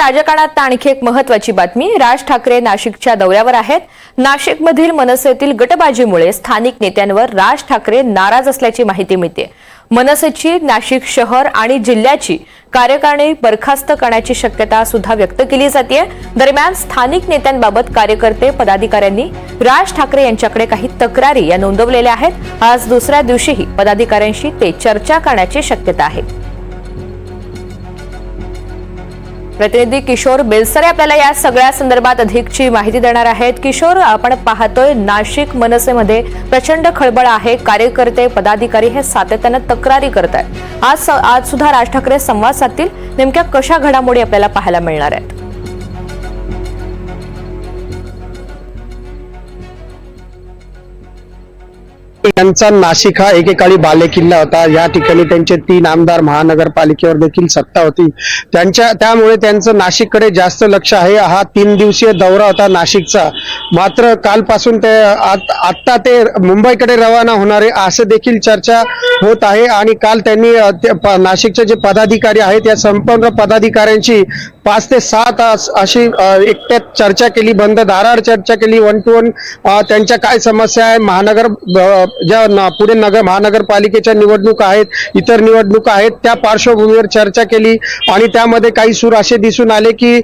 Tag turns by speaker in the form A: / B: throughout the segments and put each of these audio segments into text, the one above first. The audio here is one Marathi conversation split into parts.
A: राजकारणात आणखी एक महत्वाची बातमी. राज ठाकरे नाशिकच्या दौऱ्यावर आहेत. नाशिकमधील मनसेतील गटबाजीमुळे स्थानिक नेत्यांवर राज ठाकरे नाराज असल्याची माहिती मिळते. मनसेची नाशिक शहर आणि जिल्ह्याची कार्यकारिणी बरखास्त करण्याची शक्यता सुद्धा व्यक्त केली जाते दरम्यान स्थानिक नेत्यांबाबत कार्यकर्ते पदाधिकाऱ्यांनी राज ठाकरे यांच्याकडे काही तक्रारी या नोंदवलेल्या आहेत. आज दुसऱ्या दिवशीही पदाधिकाऱ्यांशी ते चर्चा करण्याची शक्यता आहे. प्रतिनिधी किशोर बेलसरे आपल्याला या सगळ्या संदर्भात अधिकची माहिती देणार आहेत. किशोर आपण पाहतोय नाशिक मनसेमध्ये प्रचंड खळबळ आहे. कार्यकर्ते पदाधिकारी हे सातत्यानं तक्रारी करत आहेत आज आज सुद्धा राज ठाकरे संवाद साधतील. नेमक्या कशा घडामोडी आपल्याला पाहायला मिळणार आहेत?
B: यांचा नाशिक हा एकेकाळी बालेकिल्ला होता. या ठिकाणी त्यांचे तीन आमदार महानगरपालिकेवर देखील सत्ता होती. त्यांच्या त्यामुळे त्यांचं नाशिककडे जास्त लक्ष आहे. हा तीन दिवसीय दौरा होता नाशिकचा. मात्र कालपासून ते आत- आत्ता ते मुंबईकडे रवाना होणारे असं देखील चर्चा होत आहे आणि काल त्यांनी नाशिकचे जे पदाधिकारी आहेत या संपूर्ण पदाधिकाऱ्यांची पाच ते सहा तास अशी एकट्यात चर्चा केली बंद दारावर चर्चा केली वन टू वन त्यांच्या काय समस्या आहे महानगर ज्या पुणे नगर महानगरपालिकेच्या निवडणुका आहेत इतर निवडणुका आहेत त्या पार्श्वभूमीवर चर्चा केली आणि त्यामध्ये काही सूर असे दिसून आले की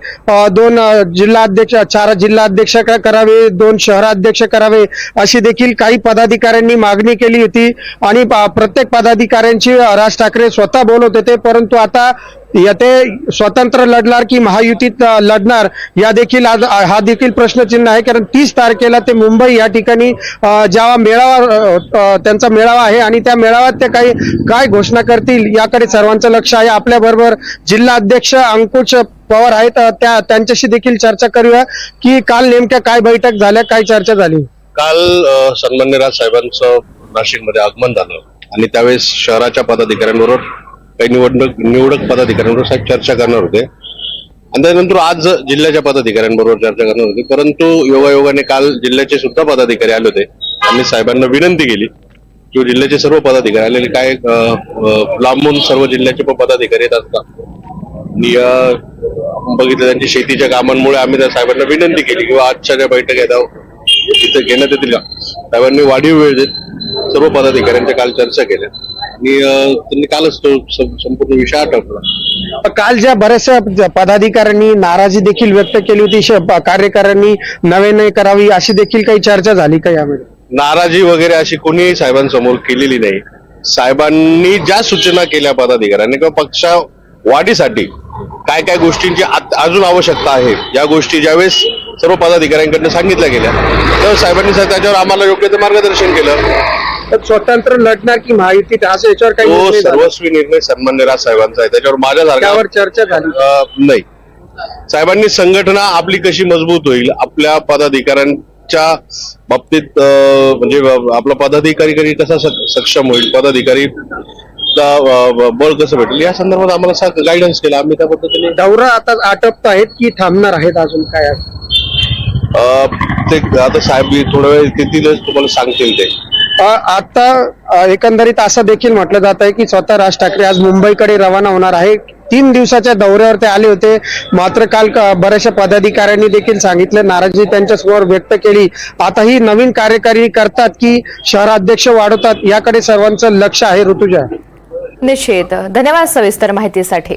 B: दोन जिल्हाध्यक्ष चार जिल्हाध्यक्ष करावे दोन शहराध्यक्ष करावे अशी देखील काही पदाधिकाऱ्यांनी मागणी केली होती. आणि प्रत्येक पदाधिकाऱ्यांची राज ठाकरे स्वतः बोलत होते परंतु आता येथे स्वतंत्र लढणार की महायुतीत लढणार या देखील आज हा देखील प्रश्नचिन्ह आहे. कारण तीस तारखेला ते मुंबई या ठिकाणी ज्या मेळावा त्यांचा मेळावा आहे आणि त्या मेळाव्यात ते काही काय घोषणा करतील याकडे सर्वांचं लक्ष आहे. आपल्या बरोबर जिल्हा अध्यक्ष अंकुश पवार आहेत. त्या त्यांच्याशी देखील चर्चा करूया की काल नेमक्या काय बैठक झाल्या काय चर्चा झाली?
C: काल सन्मान्य राज साहेबांचं नाशिकमध्ये आगमन झालं. आणि त्यावेळेस शहराच्या पदाधिकाऱ्यांबरोबर काही निवडणूक निवडक पदाधिकाऱ्यांबरोबर साहेब चर्चा करणार होते. आणि त्यानंतर आज जिल्ह्याच्या पदाधिकाऱ्यांबरोबर चर्चा करणार होते. परंतु योगायोगाने काल जिल्ह्याचे सुद्धा पदाधिकारी आले होते. आम्ही साहेबांना विनंती केली की जिल्ह्याचे सर्व पदाधिकारी आलेले काय लांबून सर्व जिल्ह्याचे पण पदाधिकारी येत असतात. आणि बघितलं त्यांच्या शेतीच्या कामांमुळे आम्ही त्या साहेबांना विनंती केली किंवा आजच्या ज्या बैठक आहेत तिथे घेण्यात येतील का? साहेबांनी वाढीव वेळ देत सर्व पदाधिकाऱ्यांच्या काल चर्चा केल्या. आणि त्यांनी कालच तो संपूर्ण विषय आटवला
B: काल ज्या बऱ्याचशा पदाधिकाऱ्यांनी नाराजी देखील व्यक्त केली होती श- कार्यकाऱ्यांनी नव्याने करावी अशी देखील काही चर्चा झाली का यामध्ये
C: नाराजी वगैरे अशी कोणीही साहेबांसमोर केलेली नाही. साहेबांनी ज्या सूचना केल्या पदाधिकाऱ्यांनी किंवा पक्षा वाढीसाठी काय काय गोष्टींची अजून आवश्यकता आहे या गोष्टी ज्यावेळेस सर्व पदाधिकाऱ्यांकडनं सांगितल्या गेल्या त्यावेळेस साहेबांनी त्याच्यावर आम्हाला योग्य ते मार्गदर्शन केलं.
B: तर स्वतंत्र लढणार की महायुतीत असं याच्यावर काही
C: तो
B: निर्णय झाला?
C: सर्वस्वी निर्णय सन्मान्य राज साहेबांचा आहे. त्याच्यावर माझ्यासारखा
B: त्यावर चर्चा झाली.
C: अ, नाही. साहेबांनी संघटना आपली कशी मजबूत होईल आपल्या पदाधिकाऱ्यांच्या बाबतीत अ, म्हणजे आपला पदाधिकारी कधी कसा सक- सक्षम होईल पदाधिकारी चा, अ, ब- बळ कसं भेटेल? या संदर्भात आम्हाला गायडन्स केला. आम्ही त्या पद्धतीने
B: दौरा आता आटपत आहेत की थांबणार आहेत अजून काय? आहे?
C: अ, ते आता साहेब थोडा वेळ येतीलच तुम्हाला सांगतील ते.
B: आता एकंदरीत असं देखील म्हटलं जात आहे की स्वतः राज ठाकरे आज मुंबईकडे रवाना होणार आहे. तीन दिवसाच्या दौऱ्यावर ते आले होते. मात्र काल बऱ्याचशा पदाधिकाऱ्यांनी देखील सांगितलं. नाराजी त्यांच्यासमोर व्यक्त केली. आता ही नवीन कार्यकारी करतात की शहराध्यक्ष वाढवतात याकडे सर्वांचं लक्ष आहे. ऋतुजा.
A: निश्चित. धन्यवाद सविस्तर माहितीसाठी.